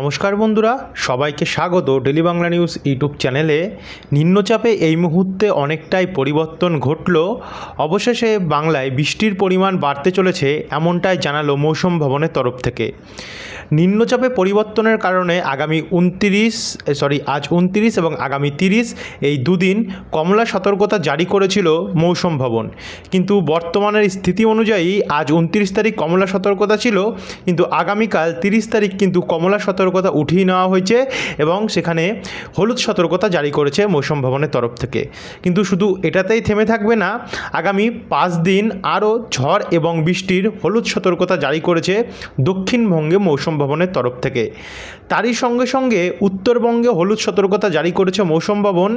নমস্কার বন্ধুরা, সবাইকে স্বাগত ডেলি বাংলা নিউজ ইউটিউব চ্যানেলে। নিম্নচাপে এই মুহূর্তে অনেকটাই পরিবর্তন ঘটল। অবশেষে বাংলায় বৃষ্টির পরিমাণ বাড়তে চলেছে, এমনটাই জানালো মৌসুম ভবনের তরফ থেকে। নিম্নচাপে পরিবর্তনের কারণে আগামী উনতিরিশ সরি আজ উনতিরিশ এবং আগামী তিরিশ এই দুদিন কমলা সতর্কতা জারি করেছিল মৌসুম ভবন। কিন্তু বর্তমানের স্থিতি অনুযায়ী আজ উনত্রিশ তারিখ কমলা সতর্কতা ছিল, কিন্তু আগামীকাল তিরিশ তারিখ কিন্তু কমলা সতর্কতা উঠিয়ে নেওয়া হয়েছে এবং সেখানে হলুদ সতর্কতা জারি করেছে মৌসুম ভবনের তরফ থেকে। কিন্তু শুধু এটাতেই থেমে থাকবে না, আগামী পাঁচ দিন আরও ঝড় এবং বৃষ্টির হলুদ সতর্কতা জারি করেছে দক্ষিণবঙ্গে মৌসুম ভবনের তরফ থেকে। তারই সঙ্গে সঙ্গে উত্তরবঙ্গে হলুদ সতর্কতা জারি করেছে মৌসুম ভবন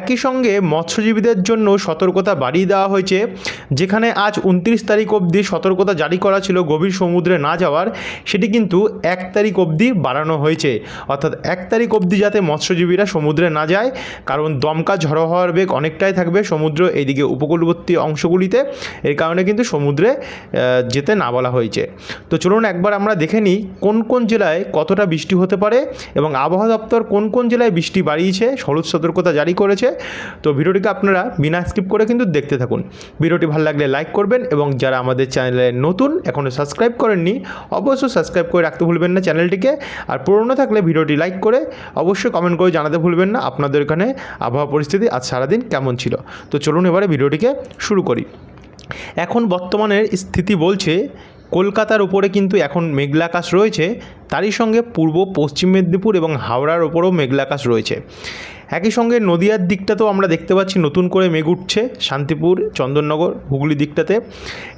একই সঙ্গে মৎস্যজীবীদের জন্য সতর্কতা বাড়িয়ে দেওয়া হয়েছে, যেখানে আজ উনত্রিশ তারিখ অবধি সতর্কতা জারি করা ছিল গভীর সমুদ্রে না যাওয়ার। সেটি কিন্তু এক তারিখ অবধি বাড়ানো হয়েছে। অর্থাৎ এক তারিখ অবধি যাতে মৎস্যজীবীরা সমুদ্রে না যায়, কারণ দমকা ঝড়ো হওয়ার বেগ অনেকটাই থাকবে সমুদ্র এইদিকে উপকূলবর্তী অংশগুলিতে। এর কারণে কিন্তু সমুদ্রে যেতে না বলা হয়েছে। তো চলুন একবার আমরা দেখে নিই কোন কোন জেলায় কতটা বৃষ্টি হতে পারে এবং আবহাওয়া দপ্তর কোন কোন জেলায় বৃষ্টি বাড়িয়েছে হলুদ সতর্কতা জারি করেছে, তো ভিডিওটিকে আপনারা বিনা স্কিপ করে কিন্তু দেখতে থাকুন। ভিডিওটি ভালো লাগলে লাইক করবেন এবং যারা আমাদের চ্যানেলে নতুন এখনও সাবস্ক্রাইব করেননি, অবশ্যই সাবস্ক্রাইব করে রাখতে ভুলবেন না চ্যানেলটিকে। আর পুরনো থাকলে ভিডিওটি লাইক করে অবশ্যই কমেন্ট করে জানাতে ভুলবেন না আপনাদের এখানে আবহাওয়া পরিস্থিতি আজ সারাদিন কেমন ছিল। তো চলুন এবারে ভিডিওটিকে শুরু করি। এখন বর্তমানের স্থিতি বলছে কলকাতার উপরে কিন্তু এখন মেঘলাকাশ রয়েছে, তারই সঙ্গে পূর্ব, পশ্চিম মেদিনীপুর এবং হাওড়ার ওপরেও মেঘলাকাশ রয়েছে। একই সঙ্গে নদিয়ার দিকটাতেও আমরা দেখতে পাচ্ছি নতুন করে মেঘ উঠছে, শান্তিপুর, চন্দননগর, হুগলি দিকটাতে।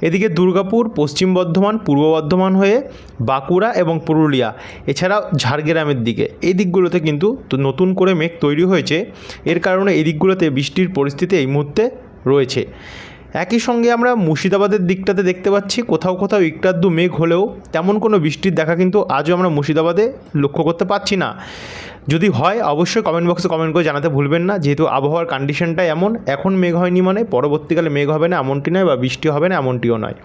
এদিকে দুর্গাপুর, পশ্চিম বর্ধমান, পূর্ব বর্ধমান হয়ে বাঁকুড়া এবং পুরুলিয়া, এছাড়াও ঝাড়গ্রামের দিকে। এই দিকগুলোতে কিন্তু নতুন করে মেঘ তৈরি হয়েছে, এর কারণে এই দিকগুলোতে বৃষ্টির পরিস্থিতি এই মুহূর্তে রয়েছে। একই সঙ্গে আমরা মুর্শিদাবাদের দিকটাতে দেখতে পাচ্ছি, কোথাও কোথাও একটাদ্দু মেঘ হলেও তেমন কোনো বৃষ্টির দেখা কিন্তু আজও আমরা মুর্শিদাবাদে লক্ষ্য করতে পারছি না। যদি হয়, অবশ্যই কমেন্ট বক্সে কমেন্ট করে জানাতে ভুলবেন না। যেহেতু আবহাওয়ার কন্ডিশনটা এমন, এখন মেঘ হয়নি মানে পরবর্তীকালে মেঘ হবে না এমনটি নয় বা বৃষ্টি হবে না এমনটিও নয়।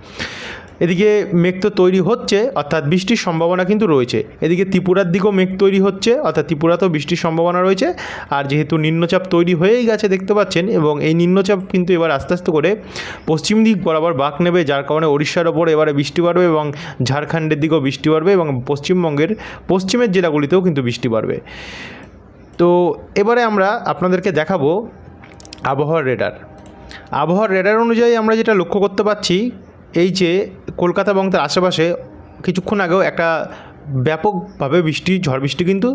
এদিকে মেঘ তো তৈরি হচ্ছে, অর্থাৎ বৃষ্টির সম্ভাবনা কিন্তু রয়েছে। এদিকে ত্রিপুরার দিকেও মেঘ তৈরি হচ্ছে, অর্থাৎ ত্রিপুরাতেও বৃষ্টির সম্ভাবনা রয়েছে। আর যেহেতু নিম্নচাপ তৈরি হয়েই গেছে দেখতে পাচ্ছেন, এবং এই নিম্নচাপ কিন্তু এবার আস্তে আস্তে করে পশ্চিম দিক বরাবর বাঁক নেবে, যার কারণে ওড়িশার ওপর এবারে বৃষ্টি বাড়বে এবং ঝাড়খণ্ডের দিকেও বৃষ্টি বাড়বে এবং পশ্চিমবঙ্গের পশ্চিমের জেলাগুলিতেও কিন্তু বৃষ্টি বাড়বে। তো এবারে আমরা আপনাদেরকে দেখাবো আবহাওয়ার রেডার আবহাওয়ার রেডার অনুযায়ী আমরা যেটা লক্ষ্য করতে পারছি এই যে কলকাতা এবং তার আশেপাশে কিছুক্ষণ আগেও একটা ব্যাপকভাবে বৃষ্টি, ঝড় বৃষ্টি কিন্তু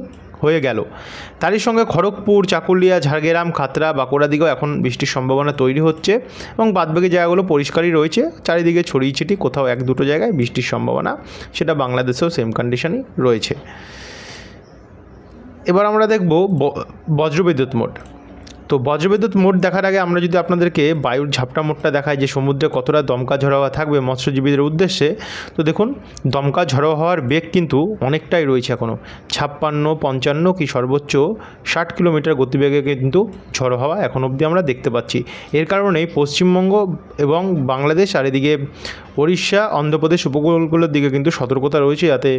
হয়ে গেল। তারই সঙ্গে খড়গপুর, চাকুলিয়া, ঝাড়গ্রাম খাতরা বাঁকুড়া দিকেও এখন বৃষ্টির সম্ভাবনা তৈরি হচ্ছে এবং বাদবাকি জায়গাগুলো পরিষ্কারই রয়েছে। চারিদিকে ছড়িয়ে ছিটি কোথাও এক দুটো জায়গায় বৃষ্টির সম্ভাবনা, সেটা বাংলাদেশেও সেম কন্ডিশনই রয়েছে। এবার আমরা দেখব বজ্রবিদ্যুৎ মোড। তো বজ্রবিদ্যুৎ মোট দেখার আগে আমরা যদি আপনাদেরকে বায়ুর ঝাপটা মোটটা দেখাই যে সমুদ্রে কতটা দমকা ঝড়ো হাওয়া থাকবে মৎস্যজীবীদের উদ্দেশ্যে, তো দেখুন, দমকা ঝড়ো হওয়ার বেগ কিন্তু অনেকটাই রয়েছে এখনও ছাপ্পান্ন, পঞ্চান্ন কি সর্বোচ্চ ষাট কিলোমিটার গতিবেগে কিন্তু ঝড়ো হাওয়া এখন অবধি আমরা দেখতে পাচ্ছি। এর কারণেই পশ্চিমবঙ্গ এবং বাংলাদেশ আর এদিকে উড়িষ্যা অন্ধ্রপ্রদেশ উপকূলগুলোর দিকে কিন্তু সতর্কতা রয়েছে যাতে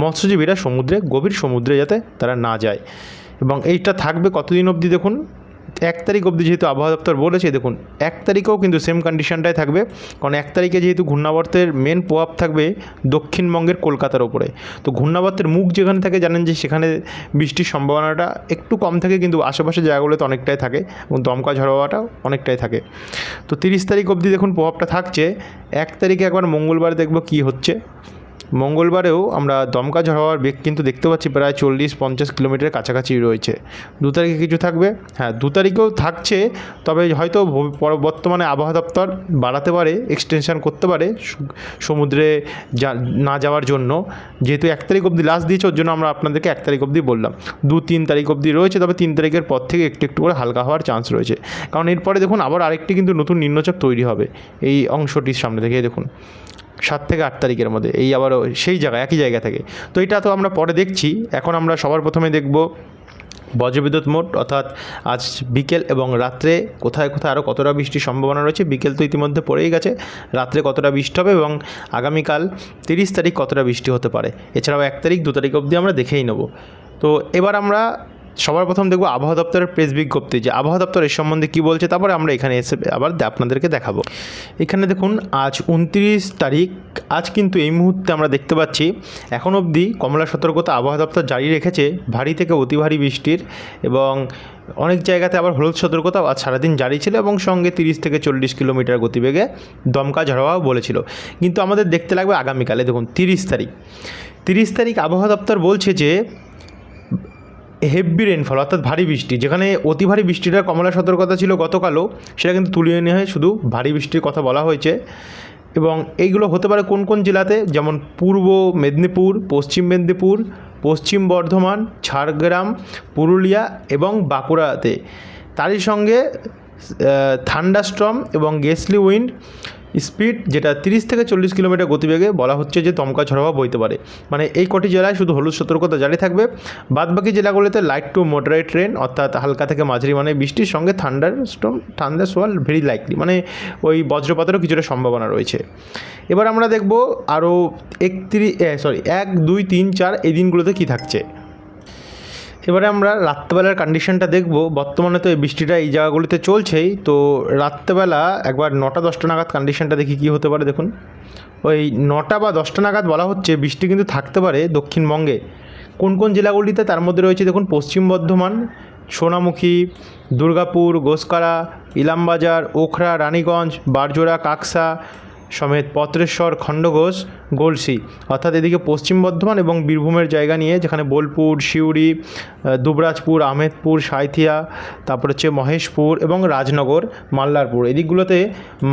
মৎস্যজীবীরা সমুদ্রে, গভীর সমুদ্রে যাতে তারা না যায়। এবং এইটা থাকবে কতদিন অবধি দেখুন? এক তারিখ অবধি যেহেতু আবহাওয়া দপ্তর বলেছে, দেখুন, এক তারিখেও কিন্তু সেম কন্ডিশনটাই থাকবে। কারণ এক তারিখে যেহেতু ঘূর্ণাবর্তের মেন প্রভাব থাকবে দক্ষিণবঙ্গের কলকাতার ওপরে তো ঘূর্ণাবর্তের মুখ যেখানে থাকে, জানেন যে সেখানে বৃষ্টির সম্ভাবনাটা একটু কম থাকে, কিন্তু আশেপাশের জায়গাগুলোতে অনেকটাই থাকে এবং দমকা ঝড় হওয়াটাও অনেকটাই থাকে। তো তিরিশ তারিখ অবধি দেখুন প্রভাবটা থাকছে। এক তারিখে একবার মঙ্গলবার দেখব কী হচ্ছে। মঙ্গলবারেও আমরা দমকা ঝড় হওয়ার বেগ কিন্তু দেখতে পাচ্ছি প্রায় চল্লিশ পঞ্চাশ কিলোমিটারের কাছাকাছি রয়েছে। দু তারিখে কিছু থাকবে? হ্যাঁ দু তারিখেও থাকছে, তবে হয়তো বর্তমানে আবহাওয়া দপ্তর বাড়াতে পারে এক্সটেনশন করতে পারে সমুদ্রে না যাওয়ার জন্য। যেহেতু এক তারিখ অবধি লাস্ট দিয়েছে, ওর জন্য আমরা আপনাদেরকে এক তারিখ অবধি বললাম। দু তিন তারিখ অবধি রয়েছে, তবে তিন তারিখের পর থেকে একটু একটু করে হালকা হওয়ার চান্স রয়েছে। কারণ এরপরে দেখুন, আবার আরেকটি কিন্তু নতুন নিম্নচাপ তৈরি হবে। এই অংশটির সামনে থেকে দেখুন। সাত থেকে আট তারিখের মধ্যে, এই আবারও সেই জায়গায়, একই জায়গা থেকে। তো এটা তো আমরা পরে দেখছি। এখন আমরা সবার প্রথমে দেখব বজ্রবিদ্যুৎ মোট অর্থাৎ আজ বিকেল এবং রাত্রে কোথায় কোথায় আরও কতটা বৃষ্টির সম্ভাবনা রয়েছে। বিকেল তো ইতিমধ্যে পড়েই গেছে। রাত্রে কতটা বৃষ্টি হবে এবং আগামীকাল তিরিশ তারিখ কতটা বৃষ্টি হতে পারে? এছাড়াও এক তারিখ, দু তারিখ অবধি আমরা দেখেই নেব। তো এবার আমরা সবার প্রথম দেখব আবহাওয়া দপ্তরের প্রেস বিজ্ঞপ্তি যে আবহাওয়া দপ্তর এর সম্বন্ধে কী বলছে, তারপরে আমরা এখানে এসে আবার আপনাদেরকে দেখাবো। এখানে দেখুন, আজ উনত্রিশ তারিখ, আজ কিন্তু এই মুহূর্তে আমরা দেখতে পাচ্ছি, এখন অবধি কমলা সতর্কতা আবহাওয়া দপ্তর জারি রেখেছে, ভারী থেকে অতি ভারী বৃষ্টির এবং অনেক জায়গাতে আবার হলুদ সতর্কতা আজ সারাদিন জারি ছিল এবং সঙ্গে তিরিশ থেকে চল্লিশ কিলোমিটার গতিবেগে দমকা ঝড়াও বলেছিল। কিন্তু আমাদের দেখতে লাগবে আগামীকালে দেখুন, তিরিশ তারিখ। তিরিশ তারিখ আবহাওয়া দপ্তর বলছে যে হেভি রেনফল অর্থাৎ ভারী বৃষ্টি। যেখানে অতি ভারী বৃষ্টিটা কমলা সতর্কতা ছিল গতকালও, সেটা কিন্তু তুলিয়ে হয় শুধু ভারী বৃষ্টির কথা বলা হয়েছে। এবং এইগুলো হতে পারে কোন কোন জেলাতে? যেমন পূর্ব মেদিনীপুর, পশ্চিম মেদিনীপুর, পশ্চিম বর্ধমান, ঝাড়গ্রাম, পুরুলিয়া এবং বাঁকুড়াতে। তারই সঙ্গে থান্ডাস্ট্রম এবং গেসলি উইন্ড স্পিড যেটা তিরিশ থেকে চল্লিশ কিলোমিটার গতিবেগে বলা হচ্ছে যে দমকা ঝড়োয়া বইতে পারে। মানে এই কটি জেলায় শুধু হলুদ সতর্কতা জারি থাকবে। বাদবাকি জেলাগুলিতে লাইট টু মডারেট রেন অর্থাৎ হালকা থেকে মাঝারি মানে বৃষ্টির সঙ্গে thunder storm thunder squall very likely মানে ওই বজ্রপাতেরও কিছুটা সম্ভাবনা রয়েছে। এবার আমরা দেখব আরও একত্রিশ সরি এক, দুই, তিন, চার এই দিনগুলোতে কী থাকছে। এবারে আমরা রাত্রেবেলার কন্ডিশনটা দেখব। বর্তমানে তো এই বৃষ্টিটা এই জায়গাগুলিতে চলছেই। তো রাত্রেবেলা একবার নটা, দশটা নাগাদ কন্ডিশনটা দেখি কী হতে পারে, দেখুন। ওই নটা বা দশটা নাগাদ বলা হচ্ছে বৃষ্টি কিন্তু থাকতে পারে দক্ষিণবঙ্গে। কোন কোন জেলাগুলিতে তার মধ্যে রয়েছে, দেখুন, পশ্চিম বর্ধমান, সোনামুখী, দুর্গাপুর গোসকারা ইলামবাজার, ওখরা, রানীগঞ্জ, বারজোড়া, কাকসা, সমেত পত্রেশ্বর, খণ্ডঘোষ গলসি। অর্থাৎ এদিকে পশ্চিম বর্ধমান এবং বীরভূমের জায়গা নিয়ে যেখানে বোলপুর, সিউড়ি দুবরাজপুর, আহমেদপুর, সাঁইথিয়া, তারপর হচ্ছে মহেশপুর এবং রাজনগর, মাল্লারপুর। এদিকগুলোতে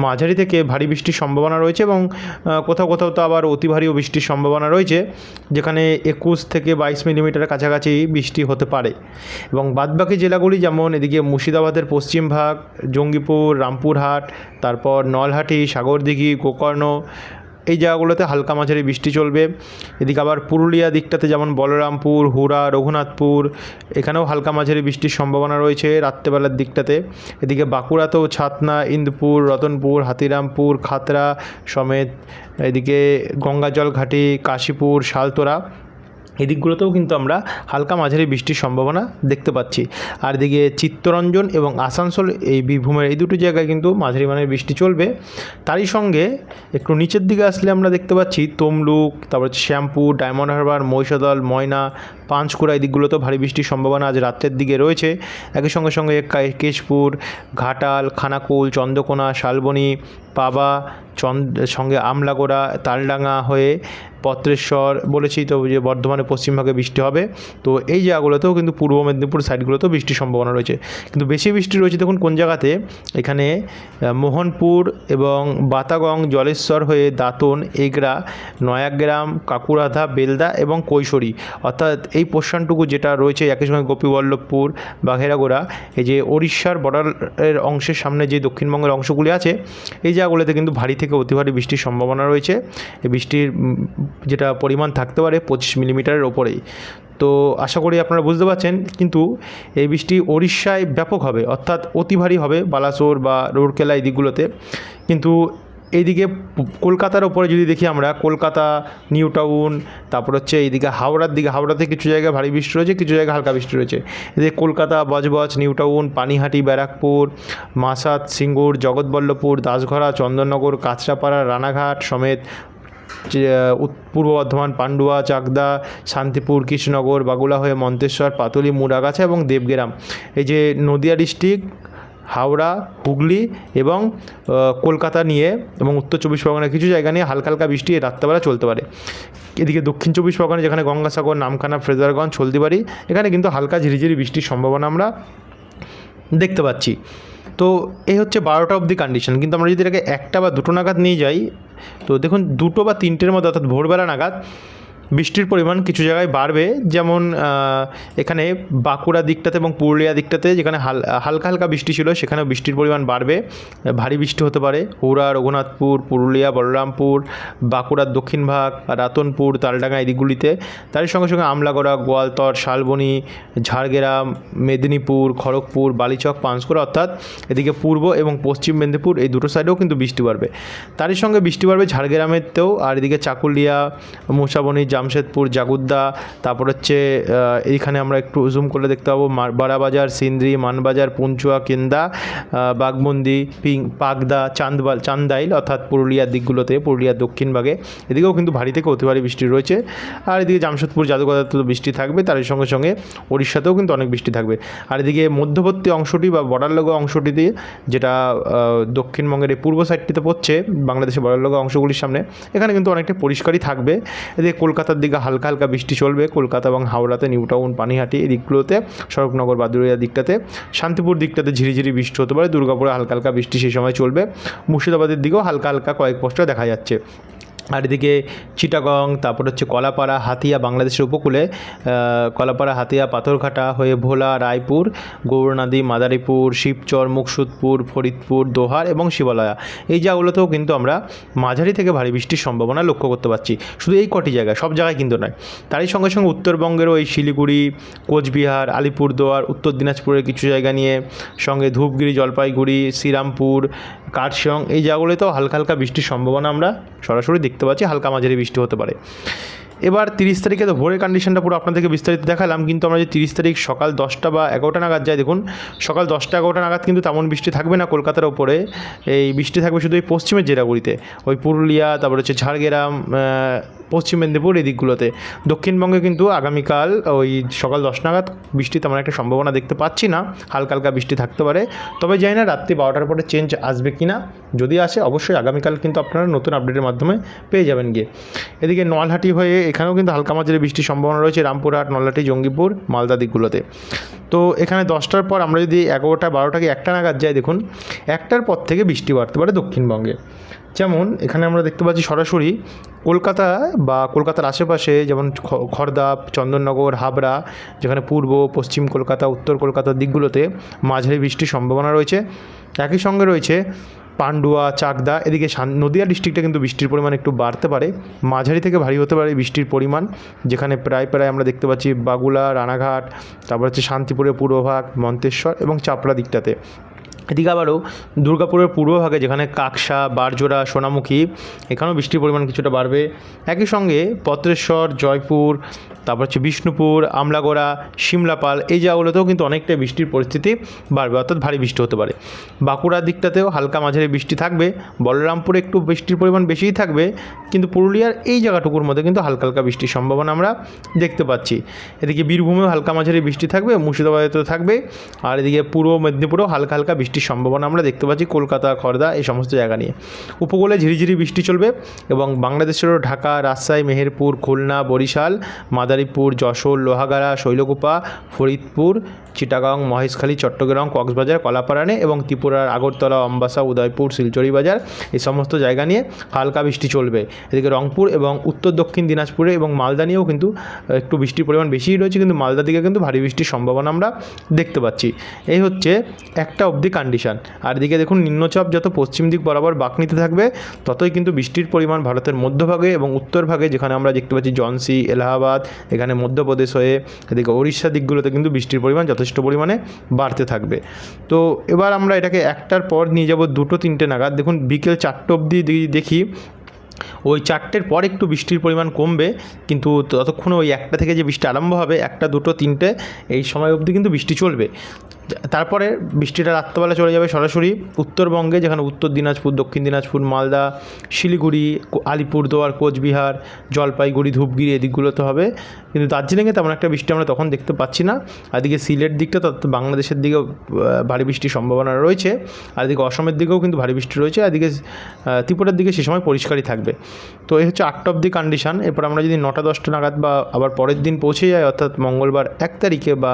মাঝারি থেকে ভারী বৃষ্টির সম্ভাবনা রয়েছে এবং কোথাও কোথাও তো আবার অতি ভারীও বৃষ্টির সম্ভাবনা রয়েছে, যেখানে একুশ থেকে বাইশ মিলিমিটার কাছাকাছি বৃষ্টি হতে পারে। এবং বাদবাকি জেলাগুলি যেমন এদিকে মুর্শিদাবাদের পশ্চিম ভাগ, জঙ্গিপুর, রামপুরহাট, তারপর নলহাটি, সাগরদিঘি, গোকর্ণ এই জায়গাগুলোতে হালকা মাঝারি বৃষ্টি চলবে। এদিকে আবার পুরুলিয়া দিকটাতে যেমন বলরামপুর হুরা রঘুনাথপুর, এখানেও হালকা মাঝারি বৃষ্টির সম্ভাবনা রয়েছে রাত্রেবেলার দিকটাতে। এদিকে বাঁকুড়াতেও ছাতনা, ইন্দপুর, রতনপুর, হাতিরামপুর, খাতরা, সমেত। এদিকে গঙ্গাজল ঘাটি, কাশীপুর, শালতোরা। এই দিকগুলোতেও কিন্তু আমরা হালকা মাঝারি বৃষ্টির সম্ভাবনা দেখতে পাচ্ছি। আর এদিকে চিত্তরঞ্জন এবং আসানসোল এই বীরভূমের এই দুটো জায়গায় কিন্তু মাঝারি মানের বৃষ্টি চলবে। তারই সঙ্গে একটু নিচের দিকে আসলে আমরা দেখতে পাচ্ছি তমলুক, তারপর হচ্ছে শ্যামপুর, ডায়মন্ড হারবার, মহিষাদল, ময়না পাঁচকুড়া এই দিকগুলোতেও ভারী বৃষ্টির সম্ভাবনা আজ রাত্রের দিকে রয়েছে। একই সঙ্গে সঙ্গে কেশপুর, ঘাটাল, খানাকুল, চন্দ্রকোনা, শালবনী, পাবা চন্দ সঙ্গে আমলাগোড়া, তালডাঙ্গা হয়ে পত্রেশ্বর বলেছি তো যে বর্ধমানে পশ্চিমভাগে বৃষ্টি হবে। তো এই জায়গাগুলোতেও কিন্তু পূর্ব মেদিনীপুর সাইডগুলোতেও বৃষ্টির সম্ভাবনা রয়েছে। কিন্তু বেশি বৃষ্টি রয়েছে দেখুন কোন জায়গাতে? এখানে মোহনপুর এবং বাতাগং, জলেশ্বর হয়ে দাঁতন এগরা নয়াগ্রাম, কাকুরাধা, বেলদা এবং কৈশোরী। অর্থাৎ এই পোর্শনটুকু যেটা রয়েছে, একই সঙ্গে গোপীবল্লভপুর, বাঘেরাগোড়া, এই যে উড়িষ্যার বর্ডারের অংশের সামনে যে দক্ষিণবঙ্গের অংশগুলি আছে, এই জায়গাগুলোতে কিন্তু ভারী থেকে অতি ভারী বৃষ্টির সম্ভাবনা রয়েছে। এই বৃষ্টির যেটা পরিমাণ থাকতে পারে পঁচিশ মিলিমিটারের ওপরেই। তো আশা করি আপনারা বুঝতে পারছেন, কিন্তু এই বৃষ্টি ওড়িশায় ব্যাপক হবে, অর্থাৎ অতি ভারী হবে বালাসোর বা রৌরকেলা এই দিকগুলোতে। কিন্তু এইদিকে কলকাতার ওপরে যদি দেখি আমরা, কলকাতা, নিউ টাউন, তারপর হচ্ছে এইদিকে হাওড়ার দিকে, হাওড়াতে কিছু জায়গায় ভারী বৃষ্টি রয়েছে, কিছু জায়গায় হালকা বৃষ্টি রয়েছে। এদিকে কলকাতা, বজবজ, নিউ টাউন, পানিহাটি, ব্যারাকপুর মাসাত সিঙ্গুর, জগৎবল্লভপুর, দাসঘরা, চন্দননগর, কাঁচরাপাড়া, রানাঘাট সমেত পূর্ব বর্ধমান, পান্ডুয়া, চাকদা, শান্তিপুর, কৃষ্ণনগর, বাগুলা হয়ে মন্তেশ্বর, পাতলি মুরাগাছা এবং দেবগ্রাম। এই যে নদিয়া ডিস্ট্রিক্ট হাওড়া, হুগলি এবং কলকাতা নিয়ে এবং উত্তর চব্বিশ পরগনার কিছু জায়গা নিয়ে হালকা হালকা বৃষ্টি রাত্রেবেলা চলতে পারে। এদিকে দক্ষিণ চব্বিশ পরগনা যেখানে গঙ্গাসাগর, নামখানা, ফ্রেজারগঞ্জ, হলদিবাড়ি, এখানে কিন্তু হালকা ঝিরিঝিরি বৃষ্টির সম্ভাবনা আমরা দেখতে পাচ্ছি। তো এই হচ্ছে বারোটা অবধি কন্ডিশন কিন্তু আমরা যদি এটাকে একটা বা দুটো নাগাদ নিয়ে যাই, তো দেখুন দুটো বা তিনটের মধ্যে অর্থাৎ ভোরবেলা নাগাদ বৃষ্টির পরিমাণ কিছু জায়গায় বাড়বে, যেমন এখানে বাঁকুড়া দিকটাতে এবং পুরুলিয়া দিকটাতে যেখানে হাল, হালকা হালকা বৃষ্টি ছিল, সেখানেও বৃষ্টির পরিমাণ বাড়বে। ভারী বৃষ্টি হতে পারে। হুড়া, রঘুনাথপুর, পুরুলিয়া, বলরামপুর, বাঁকুড়ার দক্ষিণ ভাগ, রাতনপুর, তালডাঙ্গা এদিকগুলিতে তার সঙ্গে সঙ্গে আমলাগড়া, গোয়ালতর, শালবনি, ঝাড়গ্রাম, মেদিনীপুর, খড়গপুর, বালিচক পাঁশকুড়া অর্থাৎ এদিকে পূর্ব এবং পশ্চিম মেদিনীপুর এই দুটো সাইডেও কিন্তু বৃষ্টি বাড়বে। তারই সঙ্গে বৃষ্টি বাড়বে ঝাড়গ্রামেতেও, আর এদিকে চাকুলিয়া মুসাবনি জামশেদপুর, জাগুদ্দা, তারপর হচ্ছে এইখানে আমরা একটু জুম করলে দেখতে পাবো বারাবাজার, সিন্দ্রি, মানবাজার, পুঞ্চুয়া, কেন্দা বাগমন্দি পিং, পাগদা, চান্দবাল, চান্দাইল অর্থাৎ পুরুলিয়ার দিকগুলোতে, পুরুলিয়ার দক্ষিণ ভাগে। এদিকেও কিন্তু ভারী থেকে অতি ভারী বৃষ্টি রয়েছে। আর এদিকে জামশেদপুর জাদুঘরে তো বৃষ্টি থাকবে, তার সঙ্গে সঙ্গে উড়িষ্যাতেও কিন্তু অনেক বৃষ্টি থাকবে। আর এদিকে মধ্যবর্তী অংশটি বা বর্ডার লগা অংশটি দিয়ে যেটা দক্ষিণবঙ্গের এই পূর্ব সাইডটিতে পড়ছে, বাংলাদেশের বর্ডার লগা অংশগুলির সামনে, এখানে কিন্তু অনেকটা পরিষ্কারই থাকবে। এদিকে কলকাতার দিকে হালকা হালকা বৃষ্টি চলবে। কলকাতা এবং হাওড়াতে নিউ টাউন, পানিহাটি এই দিকগুলোতে সড়কনগর বাদুরিয়া দিকটাতে, শান্তিপুর দিকটাতে ঝিরিঝিরি বৃষ্টি হতে পারে। দুর্গাপুরে হালকা হালকা বৃষ্টি সেই সময় চলবে। মুর্শিদাবাদের দিকেও হালকা হালকা কয়েক পোস্টার দেখা যাচ্ছে। আর এদিকে চিটাগং, তারপর হচ্ছে কলাপাড়া, হাতিয়া, বাংলাদেশের উপকূলে কলাপাড়া, হাতিয়া, পাথরঘাটা হয়ে ভোলা, রায়পুর গৌরনদী মাদারীপুর, শিবচর, মুকসুদপুর, ফরিদপুর, দোহার এবং শিবালয়া। এই জায়গাগুলোতেও কিন্তু আমরা মাঝারি থেকে ভারী বৃষ্টির সম্ভাবনা লক্ষ্য করতে পারছি। শুধু এই কটি জায়গায়, সব জায়গায় কিন্তু নয়। তারই সঙ্গে সঙ্গে উত্তরবঙ্গেরও এই শিলিগুড়ি, কোচবিহার, আলিপুরদুয়ার, উত্তর দিনাজপুরের কিছু জায়গা নিয়ে, সঙ্গে ধূপগিরি, জলপাইগুড়ি, শ্রীরামপুর কার্শিয়ং এই জায়গাগুলিতেও হালকা হালকা বৃষ্টির সম্ভাবনা আমরা সরাসরি দেখতে পাচ্ছি। হালকা মাঝারি বৃষ্টি হতে পারে। এবার তিরিশ তারিখে তো ভোরের কন্ডিশনটা পুরো আপনাদেরকে বিস্তারিত দেখালাম, কিন্তু আমরা যে তিরিশ তারিখ সকাল দশটা বা এগারোটা নাগাদ যাই, দেখুন, সকাল দশটা এগারোটা নাগাদ কিন্তু তেমন বৃষ্টি থাকবে না কলকাতার ওপরে। এই বৃষ্টি থাকবে শুধু এই পশ্চিমের জেলাগুলিতে, ওই পুরুলিয়া, তারপর হচ্ছে ঝাড়গ্রাম পশ্চিম মেদিনীপুর এই দিকগুলোতে। দক্ষিণবঙ্গে কিন্তু আগামীকাল ওই সকাল দশ নাগাদ বৃষ্টি তেমন একটা সম্ভাবনা দেখতে পাচ্ছি না, হালকা হালকা বৃষ্টি থাকতে পারে। তবে জানি না রাত্রি বারোটার পরে চেঞ্জ আসবে কি না যদি আসে অবশ্যই আগামীকাল কিন্তু আপনারা নতুন আপডেটের মাধ্যমে পেয়ে যাবেন গিয়ে। এদিকে নলহাটি হয়ে এখানেও কিন্তু হালকা মাঝারি বৃষ্টির সম্ভাবনা রয়েছে, রামপুরহাট, নলহাটি, জঙ্গিপুর, মালদা দিকগুলোতে। তো এখানে দশটার পর আমরা যদি এগারোটা বারোটা কি একটা নাগাদ যাই, দেখুন, একটার পর থেকে বৃষ্টি বাড়তে পারে দক্ষিণবঙ্গে। যেমন এখানে আমরা দেখতে পাচ্ছি সরাসরি কলকাতা বা কলকাতার আশেপাশে যেমন খড়দা, চন্দননগর, হাবড়া, যেখানে পূর্ব, পশ্চিম কলকাতা, উত্তর কলকাতার দিকগুলোতে মাঝারি বৃষ্টির সম্ভাবনা রয়েছে। একই সঙ্গে রয়েছে পান্ডুয়া, চাকদা, এদিকে নদিয়া ডিস্ট্রিক্টে কিন্তু বৃষ্টির পরিমাণ একটু বাড়তে পারে। মাঝারি থেকে ভারী হতে পারে বৃষ্টির পরিমাণ, যেখানে প্রায় প্রায় আমরা দেখতে পাচ্ছি বাগুলা, রানাঘাট, তারপর হচ্ছে শান্তিপুরের পূর্বভাগ মন্তেশ্বর এবং চাপড়া দিকটাতে। এদিকে আবারও দুর্গাপুরের পূর্বভাগে যেখানে কাকসা, বারজোড়া, সোনামুখী, এখানেও বৃষ্টির পরিমাণ কিছুটা বাড়বে। একই সঙ্গে পত্রেশ্বর, জয়পুর, তারপর হচ্ছে বিষ্ণুপুর, আমলাগোড়া সিমলাপাল এই জায়গাগুলোতেও কিন্তু অনেকটাই বৃষ্টির পরিস্থিতি বাড়বে, অর্থাৎ ভারী বৃষ্টি হতে পারে। বাঁকুড়ার দিকটাতেও হালকা মাঝারি বৃষ্টি থাকবে। বলরামপুরে একটু বৃষ্টির পরিমাণ বেশিই থাকবে। কিন্তু পুরুলিয়ার এই জায়গাটুকুর মধ্যে কিন্তু হালকা হালকা বৃষ্টির সম্ভাবনা আমরা দেখতে পাচ্ছি। এদিকে বীরভূমেও হালকা মাঝারি বৃষ্টি থাকবে, মুর্শিদাবাদেতেও থাকবে। আর এদিকে পূর্ব মেদিনীপুরেও হালকা হালকা বৃষ্টির সম্ভাবনা আমরা দেখতে পাচ্ছি, কলকাতা খড়দা এই সমস্ত জায়গা নিয়ে। উপকূলে ঝিরিঝিরি বৃষ্টি চলবে এবং বাংলাদেশেরও ঢাকা, রাজশাহী, মেহেরপুর, খুলনা, বরিশাল, মাদারীপুর, যশোর, লোহাগাড়া, শৈলকুপা, ফরিদপুর, চিটাগাং, মহেশখালী, চট্টগ্রাম, কক্সবাজার, কলাপাড়ানে এবং ত্রিপুরার আগরতলা, অম্বাসা, উদয়পুর শিলচরি বাজার এই সমস্ত জায়গা নিয়ে হালকা বৃষ্টি চলবে। এদিকে রংপুর এবং উত্তর দক্ষিণ দিনাজপুরে এবং মালদা নিয়েও কিন্তু একটু বৃষ্টির পরিমাণ বেশিই রয়েছে, কিন্তু মালদা দিকে কিন্তু ভারী বৃষ্টির সম্ভাবনা আমরা দেখতে পাচ্ছি। এই হচ্ছে একটা অবধি কন্ডিশন আর এদিকে দেখুন, নিম্নচাপ যত পশ্চিম দিক বরাবর বাঁক নিতে থাকবে, ততই কিন্তু বৃষ্টির পরিমাণ ভারতের মধ্যভাগে এবং উত্তরভাগে যেখানে আমরা দেখতে পাচ্ছি জনসি এলাহাবাদ, এখানে মধ্যপ্রদেশ হয়ে এদিকে ওড়িশা দিকগুলোতে কিন্তু বৃষ্টির পরিমাণ যথেষ্ট পরিমাণে বাড়তে থাকবে। তো এবার আমরা এটাকে একটার পর নিয়ে যাব দুটো তিনটে নাগাদ। দেখুন, বিকেল চারটে অবধি দেখি, ওই চারটের পর একটু বৃষ্টির পরিমাণ কমবে, কিন্তু ততক্ষণ ওই একটা থেকে যে বৃষ্টি আরম্ভ হবে, একটা, দুটো, তিনটে, এই সময় অবধি কিন্তু বৃষ্টি চলবে। তারপরে বৃষ্টিটা রাত্রেবেলা চলে যাবে সরাসরি উত্তরবঙ্গে যেখানে উত্তর দিনাজপুর দক্ষিণ দিনাজপুর মালদা শিলিগুড়ি আলিপুরদুয়ার কোচবিহার জলপাইগুড়ি ধূপগিরি এদিকগুলোতে হবে। কিন্তু দার্জিলিংয়ে তেমন একটা বৃষ্টি আমরা তখন দেখতে পাচ্ছি না। এদিকে সিলেট দিকটা তত বাংলাদেশের আহ, ভারী বৃষ্টির সম্ভাবনা রয়েছে। আর এদিকে অসমের দিকেও কিন্তু ভারী বৃষ্টি রয়েছে। এদিকে ত্রিপুরার দিকে সে সময় পরিষ্কারই থাকবে। তো এই হচ্ছে আটটা অব্দি কন্ডিশন এরপর আমরা যদি নটা দশটা নাগাদ বা আবার পরের দিন পৌঁছে যাই অর্থাৎ মঙ্গলবার এক তারিখে বা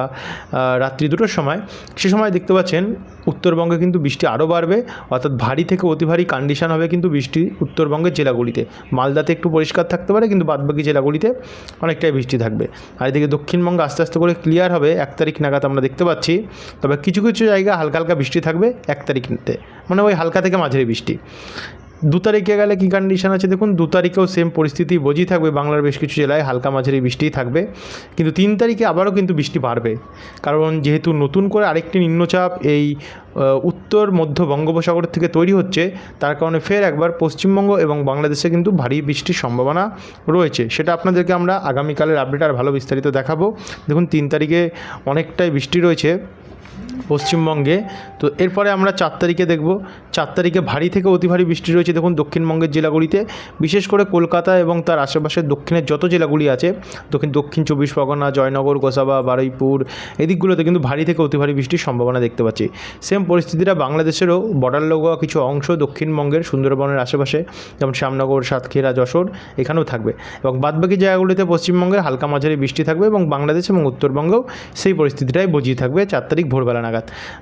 রাত্রি দুটোর সময় সে সময় দেখতে পাচ্ছেন উত্তরবঙ্গে কিন্তু বৃষ্টি আরও বাড়বে, অর্থাৎ ভারী থেকে অতি ভারী কন্ডিশন হবে কিন্তু বৃষ্টি উত্তরবঙ্গের জেলাগুলিতে। মালদাতে একটু পরিষ্কার থাকতে পারে কিন্তু বাদবাকি জেলাগুলিতে অনেকটাই বৃষ্টি থাকবে। আর এদিকে দক্ষিণবঙ্গ আস্তে আস্তে করে ক্লিয়ার হবে, এক তারিখ নাগাদ আমরা দেখতে পাচ্ছি। তবে কিছু কিছু জায়গা হালকা হালকা বৃষ্টি থাকবে এক তারিখতে মানে ওই হালকা থেকে মাঝারি বৃষ্টি। দু তারিখে গেলে কী কন্ডিশন আছে? দেখুন, দু তারিখেও সেম পরিস্থিতি বোঝই থাকবে, বাংলার বেশ কিছু জেলায়, হালকা মাঝারি বৃষ্টিই থাকবে। কিন্তু তিন তারিখে আবারও কিন্তু বৃষ্টি বাড়বে। কারণ যেহেতু নতুন করে আরেকটি নিম্নচাপ এই উত্তর, মধ্য বঙ্গোপসাগর থেকে তৈরি হচ্ছে, তার কারণে ফের একবার পশ্চিমবঙ্গ এবং বাংলাদেশে কিন্তু ভারী বৃষ্টির সম্ভাবনা রয়েছে। সেটা আপনাদেরকে আমরা আগামীকালের আপডেট আর ভালো বিস্তারিত দেখাবো। দেখুন, তিন তারিখে অনেকটাই বৃষ্টি রয়েছে। পশ্চিমবঙ্গে। তো এরপরে আমরা চার তারিখে দেখব। চার তারিখে ভারী থেকে অতি ভারী বৃষ্টি রয়েছে। দেখুন, দক্ষিণবঙ্গের জেলাগুলিতে, বিশেষ করে কলকাতা এবং তার আশেপাশের দক্ষিণের যত জেলাগুলি আছে, দক্ষিণ দক্ষিণ চব্বিশ পরগনা, জয়নগর, গোসাবা, বারুইপুর এদিকগুলোতে কিন্তু ভারী থেকে অতি ভারী বৃষ্টির সম্ভাবনা দেখতে পাচ্ছি। সেম পরিস্থিতিটা বাংলাদেশেরও, বর্ডার লগোয়া কিছু অংশ দক্ষিণবঙ্গের সুন্দরবনের আশেপাশে, যেমন শ্যামনগর, সাতক্ষীরা, যশোর, এখানেও থাকবে। এবং বাদবাকি জায়গাগুলিতে পশ্চিমবঙ্গের হালকা মাঝারি বৃষ্টি থাকবে এবং বাংলাদেশ এবং উত্তরবঙ্গেও সেই পরিস্থিতিটাই বুঝিয়ে থাকবে চার তারিখ ভোরবেলা নাগাদ।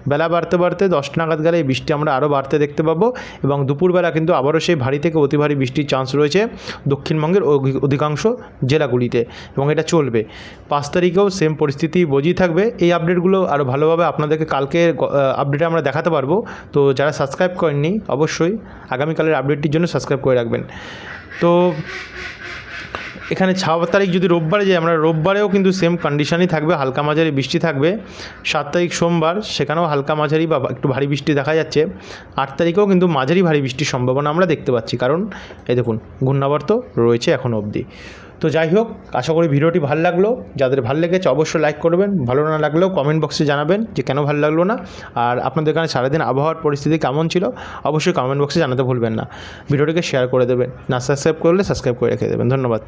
বেলা বাড়তে বাড়তে দশটা নাগাদ গেলে এই বৃষ্টি আমরা আরও বাড়তে দেখতে পাবো এবং দুপুরবেলা কিন্তু আবারও সেই ভারী থেকে অতি ভারী বৃষ্টির চান্স রয়েছে দক্ষিণবঙ্গের অধি- অধিকাংশ জেলাগুলিতে এবং এটা চলবে। পাঁচ তারিখেও সেম পরিস্থিতি বজিয়ে থাকবে। এই আপডেটগুলো আরও ভালোভাবে আপনাদেরকে কালকে আপডেটে আমরা দেখাতে পারব। তো যারা সাবস্ক্রাইব করেননি, অবশ্যই আগামীকালের আপডেটটির জন্য সাবস্ক্রাইব করে রাখবেন। তো এখানে ছ তারিখ যদি রোববারে যাই, আমরা রোববারেও কিন্তু সেম কন্ডিশনই থাকবে, হালকা মাঝারি বৃষ্টি থাকবে। সাত তারিখ সোমবার, সেখানেও হালকা মাঝারি বা একটু ভারী বৃষ্টি দেখা যাচ্ছে। আট তারিখেও কিন্তু মাঝারি ভারী বৃষ্টির সম্ভাবনা আমরা দেখতে পাচ্ছি, কারণ এই দেখুন, ঘূর্ণাবর্ত রয়েছে এখনও অবধি। তো যাই হোক, আশা করি ভিডিওটি ভালো লাগল। যাদের ভালো লেগেছে, অবশ্যই লাইক করবেন। ভালো না লাগলেও কমেন্ট বক্সে জানাবেন যে কেন ভালো লাগল না। আর আপনাদের এখানে সারাদিন আবহাওয়ার পরিস্থিতি কেমন ছিল, অবশ্যই কমেন্ট বক্সে জানাতে ভুলবেন না। ভিডিওটিকে শেয়ার করে দেবেন। না সাবস্ক্রাইব করলে সাবস্ক্রাইব করে রেখে দেবেন। ধন্যবাদ।